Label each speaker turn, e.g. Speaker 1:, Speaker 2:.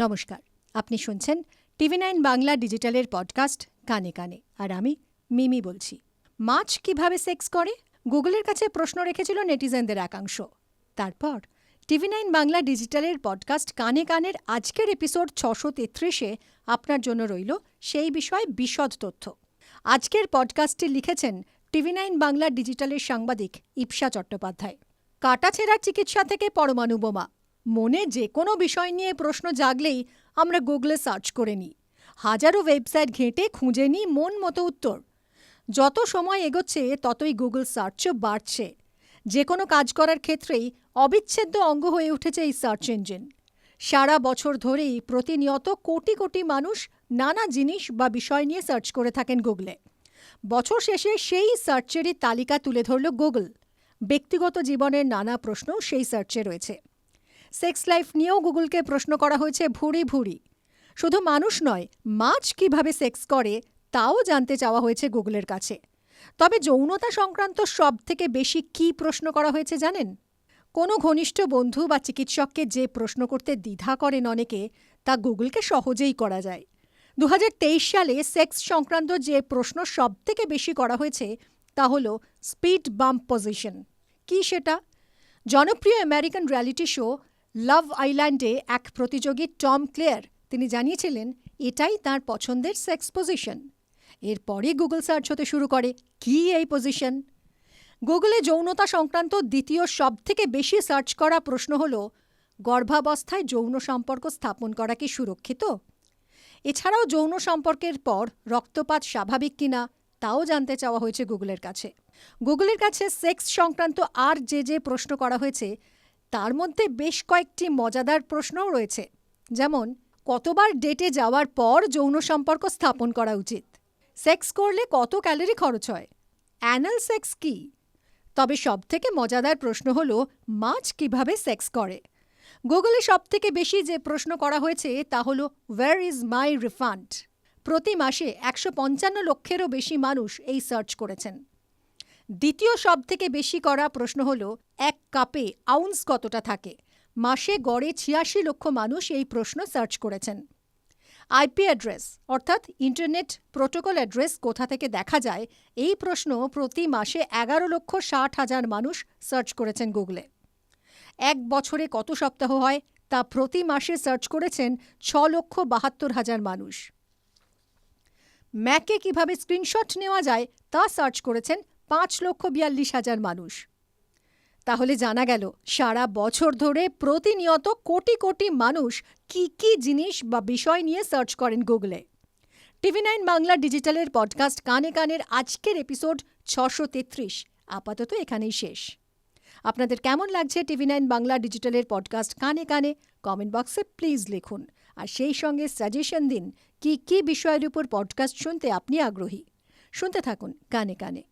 Speaker 1: নমস্কার। আপনি শুনছেন টিভি নাইন বাংলা ডিজিটালের পডকাস্ট কানে কানে। আর আমি মিমি বলছি। মাছ কীভাবে সেক্স করে? গুগলের কাছে প্রশ্ন রেখেছিল নেটিজেনদের একাংশ। তারপর টিভি নাইন বাংলা ডিজিটালের পডকাস্ট কানে কানের আজকের এপিসোড ছশো তেত্রিশে আপনার জন্য রইল সেই বিষয়ে বিশদ তথ্য। আজকের পডকাস্টটি লিখেছেন টিভি নাইন বাংলা ডিজিটালের সাংবাদিক ইপসা চট্টোপাধ্যায়। কাটাছেঁড়ার চিকিৎসা থেকে পরমাণু বোমা। মনে যে কোনো বিষয় নিয়ে প্রশ্ন জাগলেই আমরা গুগলে সার্চ করে নিই। হাজারো ওয়েবসাইট ঘেঁটে খুঁজে নিই মন মতো উত্তর। যত সময় এগোচ্ছে, ততই গুগল সার্চও বাড়ছে। যে কোনো কাজ করার ক্ষেত্রেই অবিচ্ছেদ্য অঙ্গ হয়ে উঠেছে এই সার্চ ইঞ্জিন। সারা বছর ধরেই প্রতিনিয়ত কোটি কোটি মানুষ নানা জিনিস বা বিষয় নিয়ে সার্চ করে থাকেন গুগলে। বছর শেষে সেই সার্চেরই তালিকা তুলে ধরল গুগল। ব্যক্তিগত জীবনের নানা প্রশ্নও সেই সার্চে রয়েছে। সেক্স লাইফ নিয়েও গুগলকে প্রশ্ন করা হয়েছে ভুরি ভুরি। শুধু মানুষ নয়, মাছ কীভাবে সেক্স করে তাও জানতে চাওয়া হয়েছে গুগলের কাছে। তবে যৌনতা সংক্রান্ত সব থেকে বেশি কি প্রশ্ন করা হয়েছে জানেন? কোনো ঘনিষ্ঠ বন্ধু বা চিকিৎসককে যে প্রশ্ন করতে দ্বিধা করেন অনেকে, তা গুগলকে সহজেই করা যায়। দু হাজার তেইশ সালে সেক্স সংক্রান্ত যে প্রশ্ন সব থেকে বেশি করা হয়েছে, তা হল স্পিড বাম্প পজিশন। কি সেটা? জনপ্রিয় আমেরিকান রিয়ালিটি শো লাভ আইল্যান্ডে এক প্রতিযোগী টম ক্লেয়ার তিনি জানিয়েছিলেন, এটাই তার পছন্দের সেক্স পজিশন এরপরই গুগল সার্চ হতে শুরু করে, কি এই পজিশন গুগলে যৌনতা সংক্রান্ত দ্বিতীয় সবথেকে বেশি সার্চ করা প্রশ্ন হল, গর্ভাবস্থায় যৌন সম্পর্ক স্থাপন করা কি সুরক্ষিত? এছাড়াও যৌন সম্পর্কের পর রক্তপাত স্বাভাবিক কিনা, তাও জানতে চাওয়া হয়েছে গুগলের কাছে। গুগলের কাছে সেক্স সংক্রান্ত আর যে যে প্রশ্ন করা হয়েছে তার মধ্যে বেশ কয়েকটি মজাদার প্রশ্নও রয়েছে। যেমন, কতবার ডেটে যাওয়ার পর যৌন সম্পর্ক স্থাপন করা উচিত? সেক্স করলে কত ক্যালোরি খরচ হয়? অ্যানাল সেক্স কি? তবে সবথেকে মজাদার প্রশ্ন হলো, মাছ কীভাবে সেক্স করে? গুগলে সবথেকে বেশি যে প্রশ্ন করা হয়েছে, তা হলো ওয়্যার ইজ মাই রিফান্ড প্রতি মাসে একশো পঞ্চান্ন লক্ষেরও বেশি মানুষ এই সার্চ করেছেন। দ্বিতীয় সবথেকে বেশি করা প্রশ্ন হলো, এক কাপে আউন্স কতটা থাকে? মাসে গড়ে ছিয়াশি লক্ষ মানুষ এই প্রশ্ন সার্চ করেছেন। আইপি অ্যাড্রেস, অর্থাৎ ইন্টারনেট প্রোটোকল অ্যাড্রেস কোথা থেকে দেখা যায়, এই প্রশ্ন প্রতি মাসে এগারো লক্ষ ষাট হাজার মানুষ সার্চ করেছেন গুগলে। এক বছরে কত সপ্তাহ হয়, তা প্রতি মাসে সার্চ করেছেন ছ লক্ষ বাহাত্তর হাজার মানুষ। ম্যাকে কীভাবে স্ক্রিনশট নেওয়া যায়, তা সার্চ করেছেন পাঁচ লক্ষ বিয়াল্লিশ হাজার মানুষ। তাহলে জানা গেল, সারা বছর ধরে প্রতিনিয়ত কোটি কোটি মানুষ কি কি জিনিস বা বিষয় নিয়ে সার্চ করেন গুগলে। টিভি নাইন বাংলা ডিজিটালের পডকাস্ট কানে কানের আজকের এপিসোড ছশো তেত্রিশ। আপাতত এখানেই শেষ। আপনাদের কেমন লাগছে টিভি নাইন বাংলা ডিজিটালের পডকাস্ট কানে কানে? কমেন্ট বক্সে প্লিজ লিখুন। আর সেই সঙ্গে সাজেশন দিন, কি কি বিষয়ের উপর পডকাস্ট শুনতে আপনি আগ্রহী? শুনতে থাকুন কানে কানে।